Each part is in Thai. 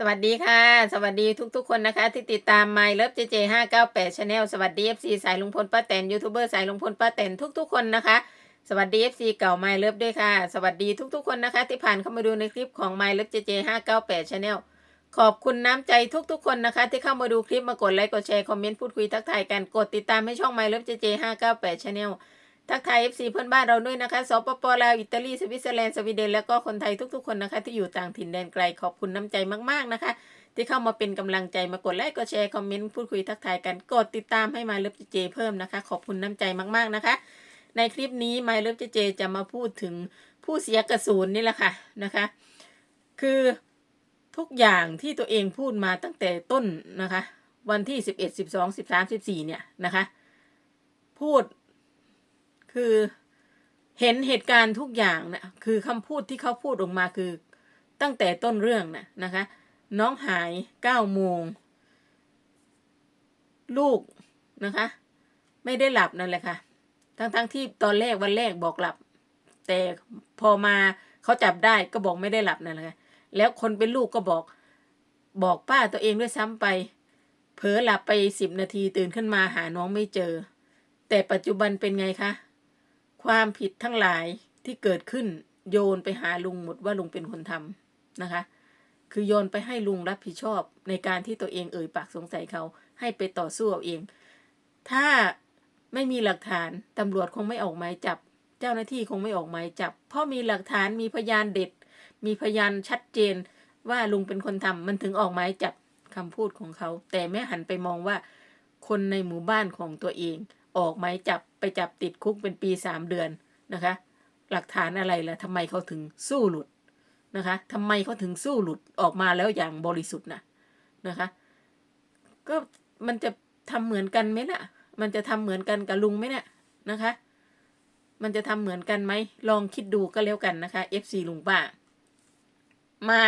สวัสดีค่ะ สวัสดีทุกๆคนนะคะ ที่ติดตาม My Love JJ 598 Channel สวัสดี FC สายลุงพลป้าแตนยูทูบเบอร์สายลุงพลป้าแตนทุกๆคนนะคะ สวัสดี FC เก่า My Love ด้วยค่ะ สวัสดีทุกๆคนนะคะ ที่ผ่านเข้ามาดูในคลิปของ My Love JJ 598 Channel ขอบคุณน้ำใจทุกๆคนนะคะ ที่เข้ามาดูคลิปมากดไลค์กดแชร์คอมเมนต์พูดคุยทักทายกันกดติดตามให้ช่อง My Love JJ 598 Channel ทักทาย FC เพื่อนบ้านเราด้วยนะคะ สปปลาว อิตาลี สวิตเซอร์แลนด์ สวีเดน แล้วก็คนไทยทุกๆ คนนะคะ ที่อยู่ต่างถิ่นแดนไกล ขอบคุณน้ำใจมากๆนะคะ ที่เข้ามาเป็นกำลังใจ มากดไลค์ กดแชร์ คอมเมนต์ พูดคุยทักทายกัน กดติดตามให้มาเลิฟเจเพิ่มนะคะ ขอบคุณน้ำใจมากๆนะคะ ในคลิปนี้มาเลิฟเจจะมาพูดถึงผู้เสียกระสูนนี่แหละค่ะนะคะ คือทุกอย่างที่ตัวเองพูดมาตั้งแต่ต้นนะคะ วันที่สิบเอ็ดสิบสองสิบสามสิบสี่เนี่ยนะคะ พูด คือเห็นเหตุการณ์ทุกอย่างนะคือคำพูดที่เขาพูดออกมาคือตั้งแต่ต้นเรื่องนะนะคะ น้องหายเก้าโมง ลูกนะคะ ไม่ได้หลับนั่นแหละค่ะทั้งๆทที่ตอนแรกวันแรกบอกหลับ แต่พอมาเขาจับได้ก็บอกไม่ได้หลับนั่นแหละค่ะแล้วคนเป็นลูกก็บอก บอกป้าตัวเองด้วยซ้ำไป เผลอหลับไปสิบนาทีตื่นขึ้นมาหาน้องไม่เจอ แต่ปัจจุบันเป็นไงคะ ความผิดทั้งหลายที่เกิดขึ้นโยนไปหาลุงหมดว่าลุงเป็นคนทำนะคะ คือโยนไปให้ลุงรับผิดชอบในการที่ตัวเองเอ่ยปากสงสัยเขาให้ไปต่อสู้เอาเอง ถ้าไม่มีหลักฐานตำรวจคงไม่ออกหมายจับ เจ้าหน้าที่คงไม่ออกหมายจับ เพราะมีหลักฐานมีพยานเด็ด มีพยานชัดเจนว่าลุงเป็นคนทำมันถึงออกหมายจับคำพูดของเขา แต่แม่หันไปมองว่า คนในหมู่บ้านของตัวเอง ออกหมายจับ จับติดคุกเป็นปีสามเดือนนะคะ หลักฐานอะไรล่ะทำไมเขาถึงสู้หลุดนะคะทำไมเขาถึงสู้หลุดออกมาแล้วอย่างบริสุทธิ์นะนะคะ ก็มันจะทำเหมือนกันไหมล่ะ มันจะทำเหมือนกันกับลุงไหมเนี่ยนะคะ มันจะทำเหมือนกันไหมลองคิดดูก็แล้วกันนะคะ FC ลุงป้า มา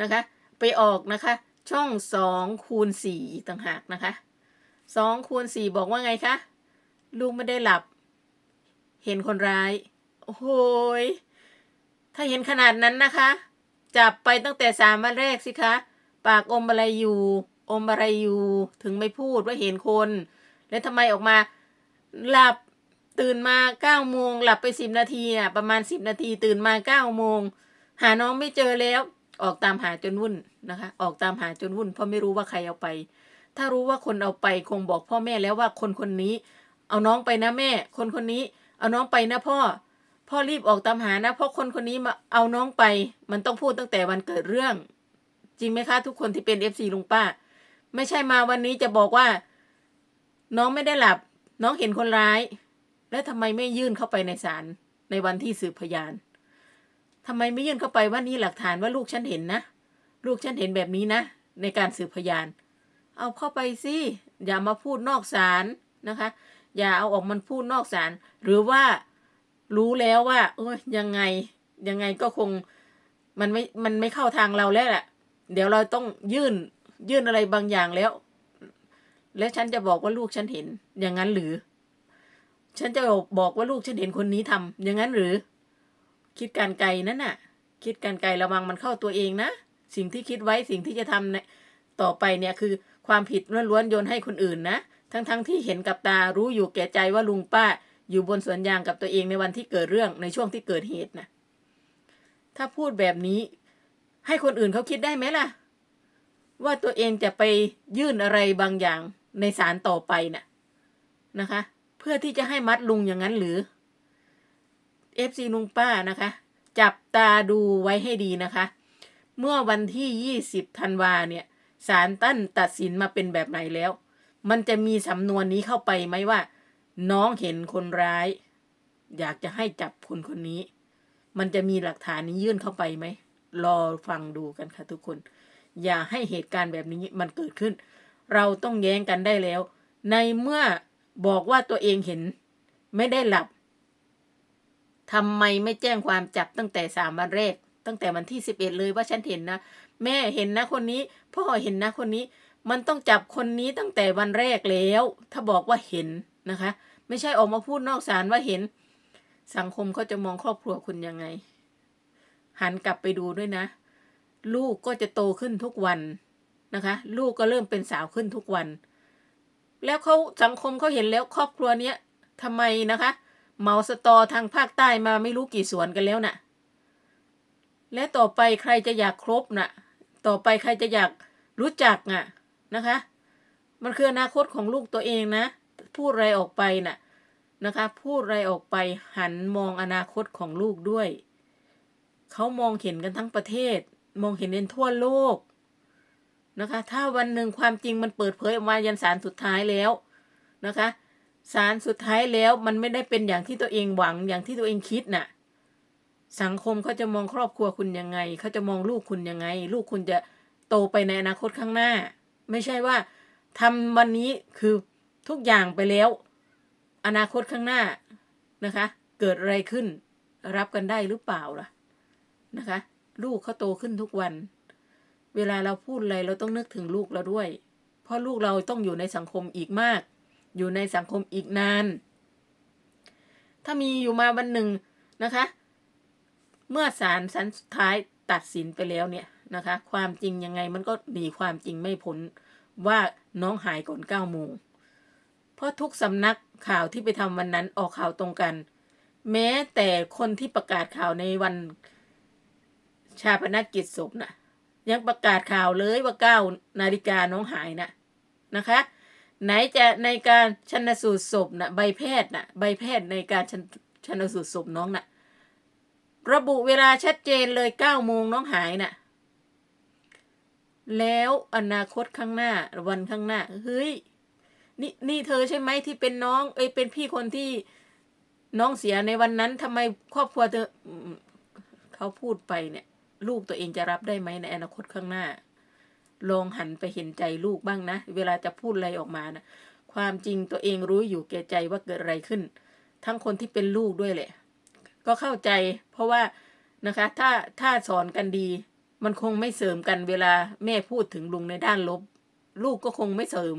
นะคะ ไปออกนะคะ ช่องสองคูณสี่ต่างหากนะคะสองคูณสี่บอกว่าไงคะ ลุงไม่ได้หลับ เห็นคนร้าย โอ้โหยถ้าเห็นขนาดนั้นนะคะ จับไปตั้งแต่สามวันแรกสิคะ ปากอมอะไรอยู่ อมอะไรอยู่ ถึงไม่พูดว่าเห็นคน แล้วทำไมออกมา หลับตื่นมาเก้าโมงหลับไปสิบนาทีอะ ประมาณสิบนาที ตื่นมาเก้าโมงหาน้องไม่เจอแล้ว ออกตามหาจนวุ่นนะคะ ออกตามหาจนวุ่นเพราะไม่รู้ว่าใครเอาไป ถ้ารู้ว่าคนเอาไปคงบอกพ่อแม่แล้วว่าคนคนนี้ เอาน้องไปนะแม่ คนคนนี้ เอาน้องไปนะพ่อ พ่อรีบออกตามหานะ เพราะคนคนนี้มาเอาน้องไป มันต้องพูดตั้งแต่วันเกิดเรื่อง จริงไหมคะทุกคนที่เป็นเอฟซีลุงป้า ไม่ใช่มาวันนี้จะบอกว่า น้องไม่ได้หลับ น้องเห็นคนร้าย แล้วทำไมไม่ยื่นเข้าไปในศาลในวันที่สืบพยานทำไมไม่ยื่นเข้าไปว่านี่หลักฐานว่าลูกฉันเห็นนะ ลูกฉันเห็นแบบนี้นะ ในการสืบพยาน เอาเข้าไปสิอย่ามาพูดนอกศาลนะคะ อย่าเอาออกมันพูดนอกศาลหรือว่ารู้แล้วว่า โอ้ยยังไงยังไงก็คงมันไม่มันไม่เข้าทางเราแล้วแหละเดี๋ยวเราต้องยื่นยื่นอะไรบางอย่างแล้ว แล้วฉันจะบอกว่าลูกฉันเห็น อย่างนั้นหรือ ฉันจะบอกว่าลูกฉันเห็นคนนี้ทำอย่างนั้นหรือ คิดการไกลนั่นน่ะ คิดการไกลระวังมันเข้าตัวเองนะสิ่งที่คิดไว้สิ่งที่จะทำเนี่ยต่อไปเนี่ยคือ ความผิดล้วนๆโยนให้คนอื่นนะ ทั้งๆทที่เห็นกับตารู้อยู่แก่ใจว่าลุงป้าอยู่บนสวนยางกับตัวเองในวันที่เกิดเรื่องในช่วงที่เกิดเหตุนะถ้าพูดแบบนี้ ให้คนอื่นเขาคิดได้ไหมล่ะ ว่าตัวเองจะไปยื่นอะไรบางอย่างในศาลต่อไปน่ะนะคะ เพื่อที่จะให้มัดลุงอย่างนั้นหรือเอฟซีลุงป้านะคะ จับตาดูไว้ให้ดีนะคะ เมื่อวันที่ยี่สิบธันวาเนี่ยศาลตั้นตัดสินมาเป็นแบบไหนแล้ว มันจะมีสำนวนนี้เข้าไปไหมว่า น้องเห็นคนร้าย อยากจะให้จับคนคนนี้ มันจะมีหลักฐานนี้ยื่นเข้าไปไหมรอฟังดูกันค่ะทุกคน อย่าให้เหตุการณ์แบบนี้มันเกิดขึ้น เราต้องแย้งกันได้แล้ว ในเมื่อบอกว่าตัวเองเห็น ไม่ได้หลับทำไมไม่แจ้งความจับตั้งแต่สามวันแรก ตั้งแต่วันที่สิบเอ็ดเลยว่าฉันเห็นนะ แม่เห็นนะคนนี้ พ่อเห็นนะคนนี้ มันต้องจับคนนี้ตั้งแต่วันแรกแล้ว ถ้าบอกว่าเห็นนะคะ ไม่ใช่ออกมาพูดนอกศาลว่าเห็น สังคมเขาจะมองครอบครัวคุณยังไง หันกลับไปดูด้วยนะ ลูกก็จะโตขึ้นทุกวันนะคะ ลูกก็เริ่มเป็นสาวขึ้นทุกวัน แล้วเขาสังคมเขาเห็นแล้วครอบครัวเนี้ยทำไมนะคะเมาสตอทางภาคใต้มาไม่รู้กี่สวนกันแล้วน่ะ และต่อไปใครจะอยากครบน่ะ ต่อไปใครจะอยากรู้จักน่ะ นะคะ มันคืออนาคตของลูกตัวเองนะ พูดอะไรออกไปน่ะนะคะ พูดอะไรออกไปหันมองอนาคตของลูกด้วย เขามองเห็นกันทั้งประเทศ มองเห็นกันทั่วโลกนะคะ ถ้าวันหนึ่งความจริงมันเปิดเผยออกมายันสารสุดท้ายแล้วนะคะสารสุดท้ายแล้วมันไม่ได้เป็นอย่างที่ตัวเองหวังอย่างที่ตัวเองคิดน่ะ สังคมเขาจะมองครอบครัวคุณยังไงเขาจะมองลูกคุณยังไง ลูกคุณจะโตไปในอนาคตข้างหน้า ไม่ใช่ว่าทำวันนี้คือทุกอย่างไปแล้ว อนาคตข้างหน้านะคะ เกิดอะไรขึ้น รับกันได้หรือเปล่าล่ะนะคะ ลูกเขาโตขึ้นทุกวัน เวลาเราพูดอะไรเราต้องนึกถึงลูกเราด้วย เพราะลูกเราต้องอยู่ในสังคมอีกมาก อยู่ในสังคมอีกนาน ถ้ามีอยู่มาวันหนึ่งนะคะ เมื่อศาลสันสุดท้ายตัดสินไปแล้วเนี่ย นะคะ ความจริงยังไงมันก็หนีความจริงไม่พ้นว่าน้องหายก่อนเก้าโมงเพราะทุกสำนักข่าวที่ไปทำวันนั้นออกข่าวตรงกัน แม้แต่คนที่ประกาศข่าวในวันชาปนกิจศพน่ะ ยังประกาศข่าวเลยว่าเก้านาฬิกาน้องหายนะนะคะ ไหนจะในการชันสูตรศพนะใบแพทย์นะใบแพทย์ในการชันชันสูตรศพน้องนะ่ะระบุเวลาชัดเจนเลยเก้าโมงน้องหายน่ะ แล้วอนาคตข้างหน้าวันข้างหน้าเฮ้ยนี่นี่เธอใช่ไหมที่เป็นน้อง เอ้ยเป็นพี่คนที่น้องเสียในวันนั้นทำไมครอบครัวเธอเขาพูดไปเนี่ย ลูกตัวเองจะรับได้ไหมในอนาคตข้างหน้า ลองหันไปเห็นใจลูกบ้างนะ เวลาจะพูดอะไรออกมานะความจริงตัวเองรู้อยู่แก่ใจว่าเกิดอะไรขึ้น ทั้งคนที่เป็นลูกด้วยแหละ ก็เข้าใจ เพราะว่านะคะ ถ้าถ้าสอนกันดี มันคงไม่เสริมกันเวลาแม่พูดถึงลุงในด้านลบ ลูกก็คงไม่เสริม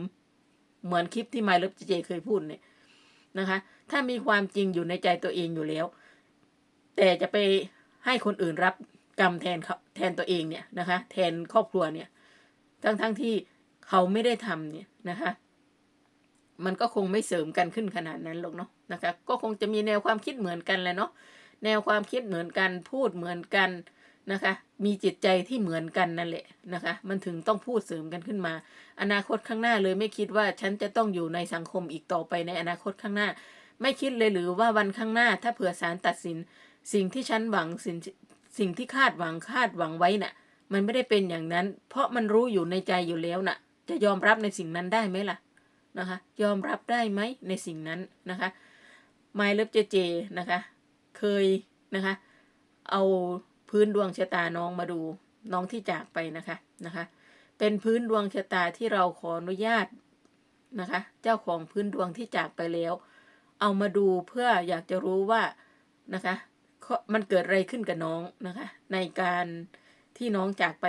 เหมือนคลิปที่ไมล์เลิฟเจเคยพูดเนี่ยนะคะ ถ้ามีความจริงอยู่ในใจตัวเองอยู่แล้ว แต่จะไปให้คนอื่นรับกรรมแทนเขาแทนตัวเองเนี่ยนะคะ แทนครอบครัวเนี่ย ทั้งทั้งที่เขาไม่ได้ทำเนี่ยนะคะ มันก็คงไม่เสริมกันขึ้นขนาดนั้นหรอกเนาะนะคะ ก็คงจะมีแนวความคิดเหมือนกันแหละเนาะแนวความคิดเหมือนกันพูดเหมือนกัน นะคะ มีจิตใจที่เหมือนกันนั่นแหละนะคะ มันถึงต้องพูดเสริมกันขึ้นมา อนาคตข้างหน้าเลยไม่คิดว่าฉันจะต้องอยู่ในสังคมอีกต่อไปในอนาคตข้างหน้า ไม่คิดเลยหรือว่าวันข้างหน้า ถ้าเผื่อศาลตัดสิน สิ่งที่ฉันหวังสิ่งสิ่งที่คาดหวังคาดหวังไว้น่ะ มันไม่ได้เป็นอย่างนั้น เพราะมันรู้อยู่ในใจอยู่แล้วน่ะ จะยอมรับในสิ่งนั้นได้ไหมล่ะนะคะ ยอมรับได้ไหมในสิ่งนั้นนะคะไมล์เลิฟเจเจนะคะ เคยนะคะ เอา พื้นดวงชะตาน้องมาดูน้องที่จากไปนะคะนะคะ เป็นพื้นดวงชะตาที่เราขออนุญาตนะคะ เจ้าของพื้นดวงที่จากไปแล้ว เอามาดูเพื่ออยากจะรู้ว่านะคะมันเกิดอะไรขึ้นกับน้องนะคะ ในการที่น้องจากไป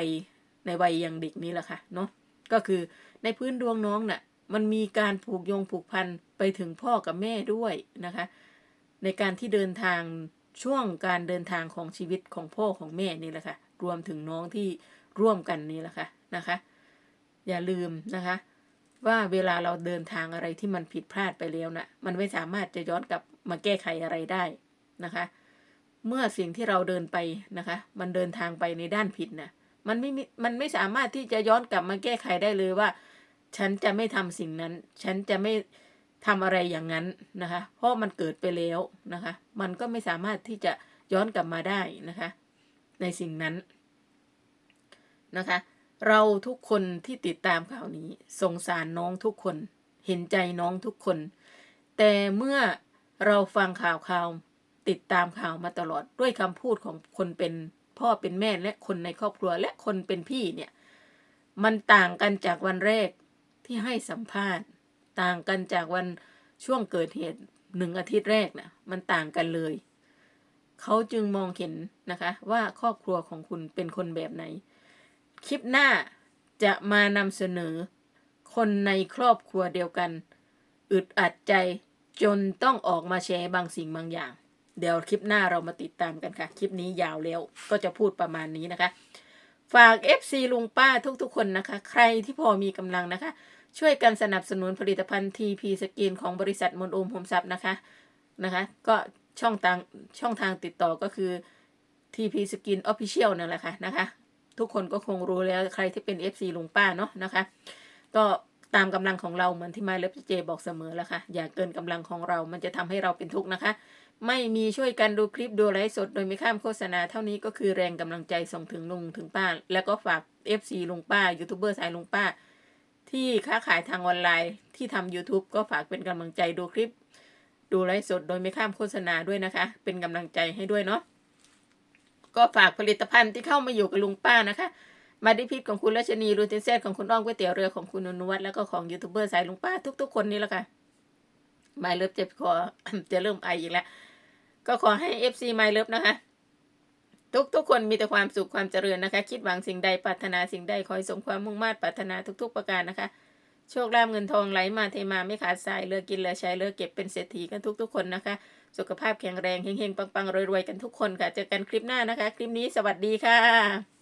ในวัยยังเด็กนี้แหละค่ะเนาะก็คือในพื้นดวงน้องน่ะ มันมีการผูกโยงผูกพันไปถึงพ่อกับแม่ด้วยนะคะ ในการที่เดินทาง ช่วงการเดินทางของชีวิตของพ่อของแม่นี่แหละค่ะรวมถึงน้องที่ร่วมกันนี่แหละค่ะนะคะ อย่าลืมนะคะ ว่าเวลาเราเดินทางอะไรที่มันผิดพลาดไปแล้วนะ่ะมันไม่สามารถจะย้อนกลับมาแก้ไขอะไรได้นะคะ เมื่อสิ่งที่เราเดินไปนะคะ มันเดินทางไปในด้านผิดนะมันไม่มันไม่สามารถที่จะย้อนกลับมาแก้ไขได้เลยว่า ฉันจะไม่ทำสิ่งนั้น ฉันจะไม่ ทำอะไรอย่างนั้นนะคะ เพราะมันเกิดไปแล้วนะคะ มันก็ไม่สามารถที่จะย้อนกลับมาได้นะคะ ในสิ่งนั้นนะคะ เราทุกคนที่ติดตามข่าวนี้สงสารน้องทุกคน เห็นใจน้องทุกคน แต่เมื่อเราฟังข่าวข่าวติดตามข่าวมาตลอดด้วยคำพูดของคนเป็นพ่อเป็นแม่และคนในครอบครัวและคนเป็นพี่เนี่ย มันต่างกันจากวันแรกที่ให้สัมภาษณ์ ต่างกันจากวันช่วงเกิดเหตุหนึ่งอาทิตย์แรกนะมันต่างกันเลย เขาจึงมองเห็นนะคะ ว่าครอบครัวของคุณเป็นคนแบบไหน คลิปหน้าจะมานำเสนอ คนในครอบครัวเดียวกัน อึดอัดใจจนต้องออกมาแชร์บางสิ่งบางอย่าง เดี๋ยวคลิปหน้าเรามาติดตามกันค่ะ คลิปนี้ยาวแล้วก็จะพูดประมาณนี้นะคะ ฝาก FC ลุงป้าทุกๆคนนะคะ ใครที่พอมีกำลังนะคะ ช่วยกันสนับสนุนผลิตภัณฑ์ TP สกินของบริษัทมนโอมโฮมซับนะคะนะคะ ก็ช่องทางช่องทางติดต่อก็คือ TP Skin Official นั่นแหละค่ะนะคะ ทุกคนก็คงรู้แล้วใครที่เป็น FC ลุงป้าเนาะนะคะ ก็ตามกำลังของเราเหมือนที่ไมเล็บเจบอกเสมอแล้วค่ะ อย่าเกินกำลังของเรา มันจะทำให้เราเป็นทุกข์นะคะ ไม่มีช่วยกันดูคลิปดูไลฟ์สดโดยไม่ข้ามโฆษณา เท่านี้ก็คือแรงกำลังใจส่งถึงลุงถึงป้า แล้วก็ฝาก FC ลุงป้ายูทูบเบอร์สายลุงป้า ที่ค้าขายทางออนไลน์ที่ทำ YouTube ก็ฝากเป็นกำลังใจดูคลิป ดูไลฟ์สดโดยไม่ข้ามโฆษณาด้วยนะคะ เป็นกำลังใจให้ด้วยเนาะก็ฝากผลิตภัณฑ์ที่เข้ามาอยู่กับลุงป้านะคะ มาดิพิษของคุณรัชนีรูตินเซตของคุณอ้อมก๋วยเตี๋ยวเรือของคุณนุวัฒน์แล้วก็ของยูทูบเบอร์สายลุงป้าทุก ๆ คนนี่แหละค่ะไม่เลิฟเจ็บคอจะเริ่มไออีกแล้ว ก็ขอให้ FC ไม่เลิฟนะคะ ทุกทุกๆคนมีแต่ความสุขความเจริญนะคะ คิดหวังสิ่งใดปรารถนาสิ่งใดขอให้สมความมุ่งมา่ปรารถนาทุก ๆ ประการนะคะ โชคลาภเงินทองไหลมาเทมาไม่ขาดสายเลือกินเลือใช้เลือเก็บเป็นเศรษฐีกันทุก ๆ คนนะคะ สุขภาพแข็งแรงเฮงๆปังๆรวยๆกันทุกคนค่ะเจอกันคลิปหน้านะคะ คลิปนี้สวัสดีค่ะ